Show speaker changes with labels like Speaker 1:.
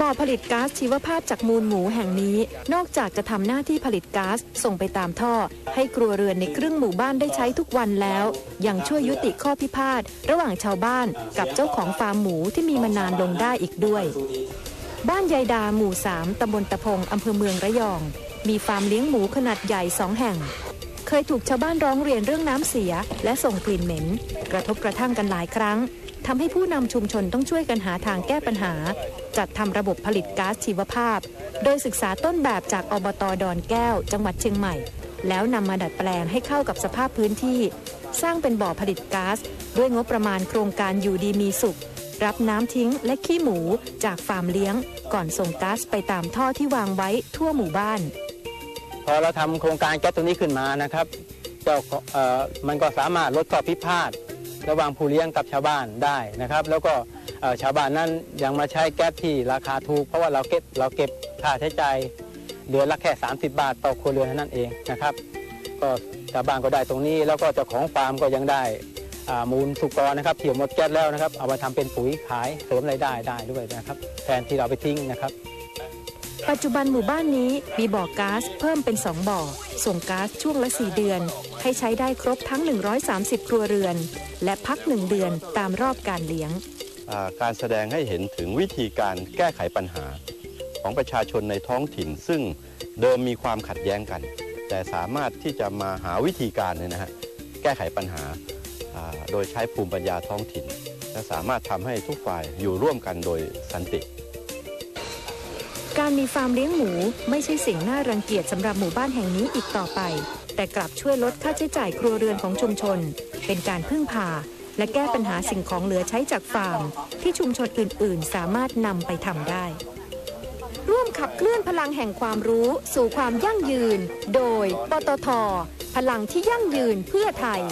Speaker 1: บ่อผลิตก๊าซชีวภาพจากมูลหมูแห่งนี้ นอกจากจะทำหน้าที่ผลิตก๊าซส่งไปตามท่อ ให้ครัวเรือนในครึ่งหมู่บ้านได้ใช้ทุกวันแล้ว ยังช่วยยุติข้อพิพาทระหว่างชาวบ้านกับเจ้าของฟาร์มหมูที่มีมานานลงได้อีกด้วย บ้านยายดาหมู่ 3ตำบลตะพงอำเภอเมืองระยอง มีฟาร์มเลี้ยงหมูขนาดใหญ่สองแห่ง เคยถูกชาวบ้านร้องเรียนเรื่องน้ำเสีย และส่งกลิ่นเหม็น กระทบกระทั่งกันหลายครั้งทำให้ผู้นำชุมชนต้องช่วยกันหาทางแก้ปัญหา จัดทำระบบผลิตก๊าซชีวภาพ โดยศึกษาต้นแบบจากอบตดอนแก้ว จังหวัดเชียงใหม่ แล้วนำมาดัดแปลงให้เข้ากับสภาพพื้นที่ สร้างเป็นบ่อผลิตก๊าซด้วยงบประมาณโครงการอยู่ดีมีสุข รับน้ำทิ้งและขี้หมูจากฟาร์มเลี้ยง ก่อนส่งก๊าซไปตามท่อที่วางไว้ทั่วหมู่บ้าน
Speaker 2: พอเราทำโครงการแก๊สตัวนี้ขึ้นมานะครับเจ้าของเออมันก็สามารถลดข้อพิพาทระหว่างผู้เลี้ยงกับชาวบ้านได้นะครับ แล้วก็ชาวบ้านนั้นยังมาใช้แก๊สที่ราคาถูก เพราะว่าเราเก็บเราเก็บค่าใช้จ่ายเดือนละแค่ 30 บาทต่อครัวเรือนเท่านั้นเองนะครับ ก็ชาวบ้านก็ได้ตรงนี้แล้วก็เจ้าของฟาร์มก็ยังได้มูลสุกรนะครับที่หมดแก๊สแล้วนะครับ เอามาทำเป็นปุ๋ยขายเสริมรายได้ได้ด้วยนะครับ แทนที่เราไปทิ้งนะครับ
Speaker 1: ปัจจุบันหมู่บ้านนี้มีบ่อก๊าซเพิ่มเป็น 2 บ่อ ส่งก๊าซช่วงละ 4 เดือน ให้ใช้ได้ครบทั้ง 130 ครัวเรือน และพัก 1 เดือนตามรอบการเลี้ยง
Speaker 3: การแสดงให้เห็นถึงวิธีการแก้ไขปัญหา ของประชาชนในท้องถิ่น ซึ่งเดิมมีความขัดแย้งกัน แต่สามารถที่จะมาหาวิธีการเนี่ยนะฮะแก้ไขปัญหาโดยใช้ภูมิปัญญาท้องถิ่น และสามารถทำให้ทุกฝ่ายอยู่ร่วมกันโดยสันติ
Speaker 1: การมีฟาร์มเลี้ยงหมูไม่ใช่สิ่งน่ารังเกียจสำหรับหมู่บ้านแห่งนี้อีกต่อไป แต่กลับช่วยลดค่าใช้จ่ายครัวเรือนของชุมชน เป็นการพึ่งพา และแก้ปัญหาสิ่งของเหลือใช้จากฟาร์ม ที่ชุมชนอื่น ๆ สามารถนำไปทำได้ ร่วมขับเคลื่อนพลังแห่งความรู้สู่ความยั่งยืน โดยปตทพลังที่ยั่งยืนเพื่อไทย